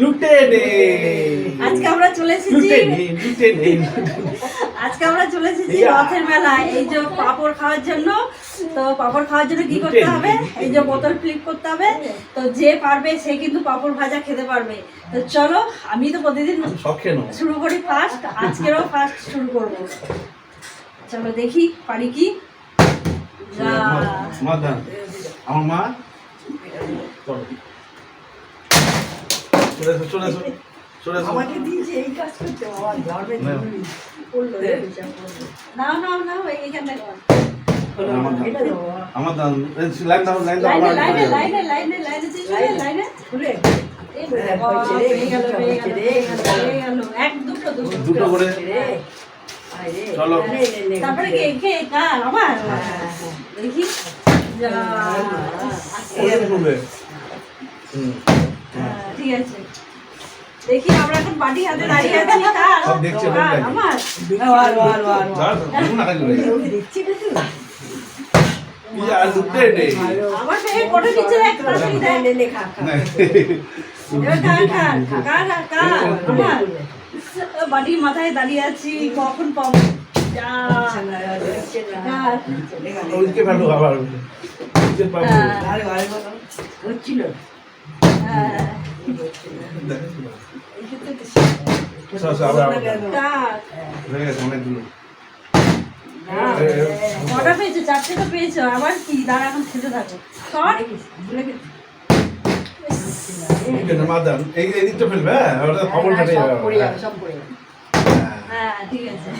লুটে নে। আজকে আমরা চলে এসেছি লুটে নে আজকে আমরা চলে এসেছি। রথের মেলায়। এই যে পাপড় খাওয়ার জন্য। তো পাপড় খাওয়ার জন্য কি করতে হবে? এই যে বোতল ফ্লিপ করতে হবে। তো যে পারবে সে কিন্তু পাপড় ভাজা খেতে পারবে। তো চলো আমি তো প্রতিদিন শুরু করি ফার্স্ট আজকেরও ফার্স্ট শুরু করব। চলো দেখি পারি কি? আমার মা চলো এসো চলে এসো চলে এসো। আমাকে দিয়েছে এই কাজ করতে আমার ধর্মে না। আমার আমার দান লাইন দাও লাইন দাও লাইনে লাইনে লাইনে লাইনে লাইনে লাইনে খুলে হয়ে দুটো করে। চলো। নে, নে, নে, তারপরে কে কার? আমার। দেখি। ঠিক আছে। দেখি আমরা এখন বাটি হাতে দাঁড়িয়ে আছি কার। আমার? না খালি ওকে দেখছি ভালো। আমার পেয়ে কোটে নিচে এক তাড়াতাড়ি নে, দেয় নে, নে, খা, খা। এবার কার কার? কার কার কার? আমার? ও, বাটির মাথায় দাঁড়িয়ে আছি কখন পাবো? পাবো। হ্যাঁ। হচ্ছিল? হ্যাঁ, হয়ে হ্যাঁ। কটা পেয়েছ চারটে তো পেয়েছ আবার কি দাঁড়া এখন খেতে থাকো সর ভুলে গেছি। এই এদিকটা ফেলবে হ্যাঁ খবর কাটে যাবে সব পড়ে যাবে। হ্যাঁ ঠিক আছে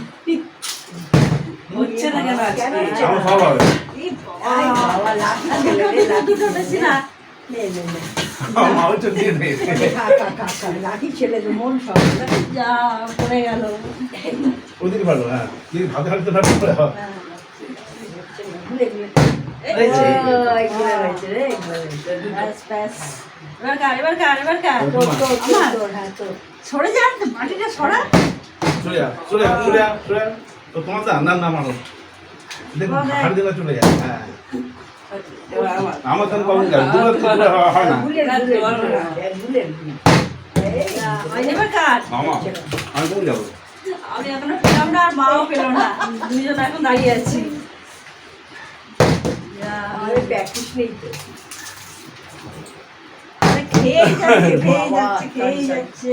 হচ্ছে না কেন আজকে? আমার সব হবে এই বাবা। লাঠি দুটো বেশি না দে ছেলে তো মন সব। যা পড়ে গেল। ওদিকে ভালো হ্যাঁ। যদি ভাতে হাঁটতে না পারে। হ্যাঁ। ভুলে গেলে। সরে যান মাটিটা সরা। চলে যা চলে যা চলে যা চলে যা। তো তোমার দা না না মারো দেখো বাবা। হাড় দিলা চলে যা হ্যাঁ। আমি কোন পেলাম না আর মাও পেল না দুইজন এখন দাঁড়িয়ে আছি practice নেই তো। খেয়েই যাচ্ছে বাবা, যাচ্ছে খেয়েই যাচ্ছে।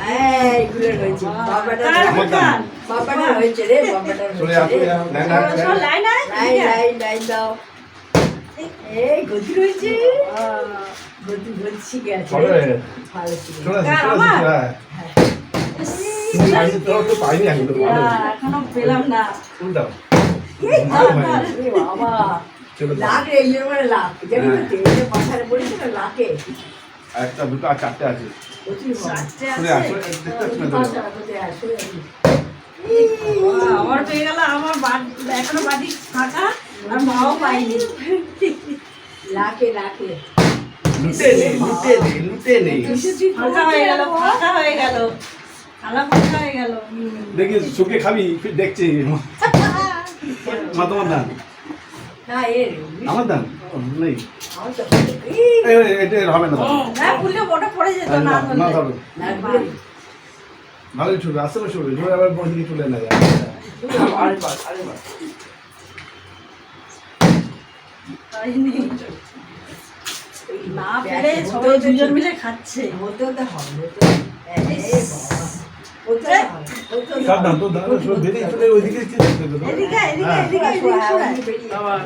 এই, হয়েছে। বাবাটার কার আমার এবার কার? বাবাটার হয়েছে রে, বাবাটার চলে যা হয়েছে। চলে রে। যা লাইন সর, লাইন সর, লাইন আয়, লাইন, এদিকে আয়। লাইন, লাইন দাও। এই, গতি রয়েছে। গতি, ভালো হ্যাঁ। পেলাম না। লাখ রে, এই লাখ। জানি তো, তেলে মাথায় পড়েছে না, লাখে। একটা দুটো আর চারটে আছে। বাবা, আমার পেয়ে গেল আমার এখনও বাড়ি ফাঁকা আর মাও পাইনি। লাখে, লাখে। লুটে নে লুটে নে লুটে নে। ফাঁকা হয়ে গেল ফাঁকা হয়ে গেল। হয়ে দেখি শুকে খাবি ফির দেখছি। মা তোমার দান না, এর, আমার নেই। এটা হবে না। ভালোই ছুটবে ছুটবে। ধরে আবার না যায় আরেকবার, আরেকবার। না পেরে সবাই দুজন মিলে খাচ্ছে। হতে হতে হবে, আবার।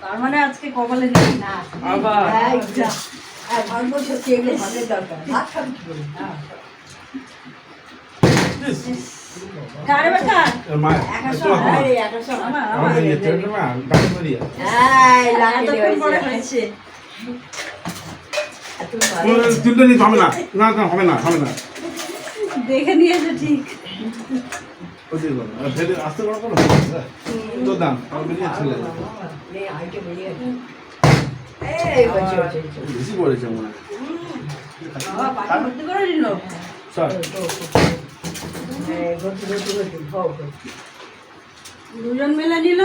তার মানে আজকে কপালে নেই। না আবার। তিনটে নিতে হবে না না না হবে না হবে না। দেখে নিয়েছে ঠিক। আস্তে করে করো। তো দাম আমার বেরিয়ে চলে যাবে। বেশি মনে হয়। দুজন মিলে নিল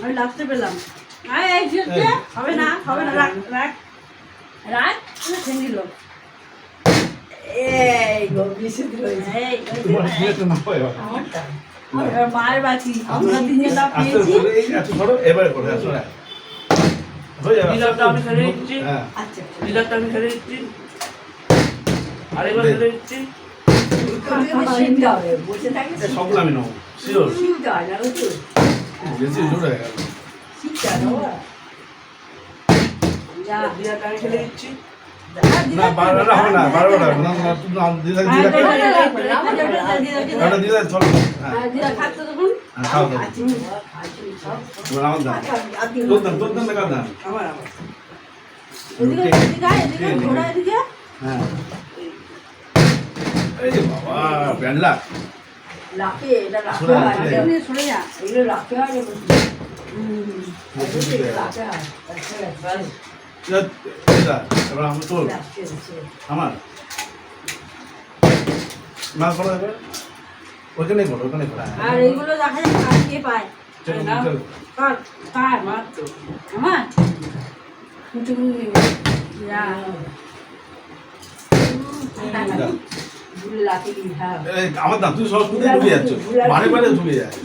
আমি লাস্টে পেলাম হবে না হবে না রাখ রাখ রাখ নিল এই গো, এই হয় মায়ের বাকি আমরা তিনজন লাভ পেয়েছি এবারে করে হয়ে যাবে নীলাটা আমি ফেলে দিচ্ছি হ্যাঁ আচ্ছা, আচ্ছা। নীলাটা আমি ফেলে দিচ্ছি আরেকবার ফেলে দিচ্ছি সবগুলো আমি নেব শিওর হয়? বেশি জোর হয়ে গেল হয়, না বারোটা হবে না বারোটা না না দিদা হ্যাঁ, দিদা দিদা, দিদা, চলো হ্যাঁ হ্যাঁ, হ্যাঁ, খাও আমার দাম আপনি তোর দাম তোর দাম টাকা দাম আমার। আমার এদিকে এদিকে এদিকে ঘোড়া এদিকে। হ্যাঁ। এই এটা হয়, এমনি যা এগুলো লাফে হয়, এগুলো হুম, হয়। আমার তোর। লাফে, লাফে। না করো ওখানে করো আর এইগুলো দেখা কার কে পায়? আমার হ্যাঁ। দাম তুই সব কোথায় ঢুকে যাচ্ছ। বারে বারে ঢুকে যায়।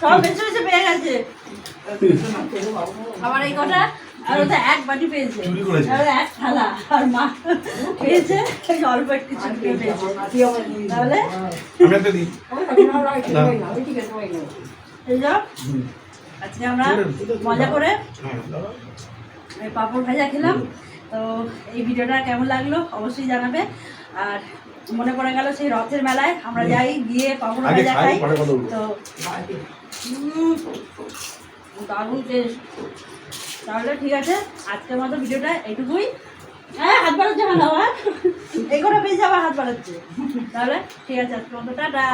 সব বেছে বেছে পেয়ে গেছে। আমার এই কটা? আর ওটা এক বাটি পেয়েছে। আর এক থালা। আর মা পেয়েছে অল্প একটু পেয়েছে। তাহলে? আজকে আমরা মজা করে হ্যাঁ, পাঁপড় ভাজা খেলাম। তো এই ভিডিওটা কেমন লাগল অবশ্যই জানাবে। আর মনে পড়ে গেল সেই রথের মেলায় আমরা যাই গিয়ে পাঁপড় ভাজা খাই তো দারুণ টেস্ট তাহলে ঠিক আছে, আজকের মতো ভিডিওটা এইটুকুই হ্যাঁ হাত বাড়াচ্ছে ভালো আবার এই করে বেশি আবার হাত বাড়াচ্ছে। তাহলে ঠিক আছে, আজকের মতো, টাটা।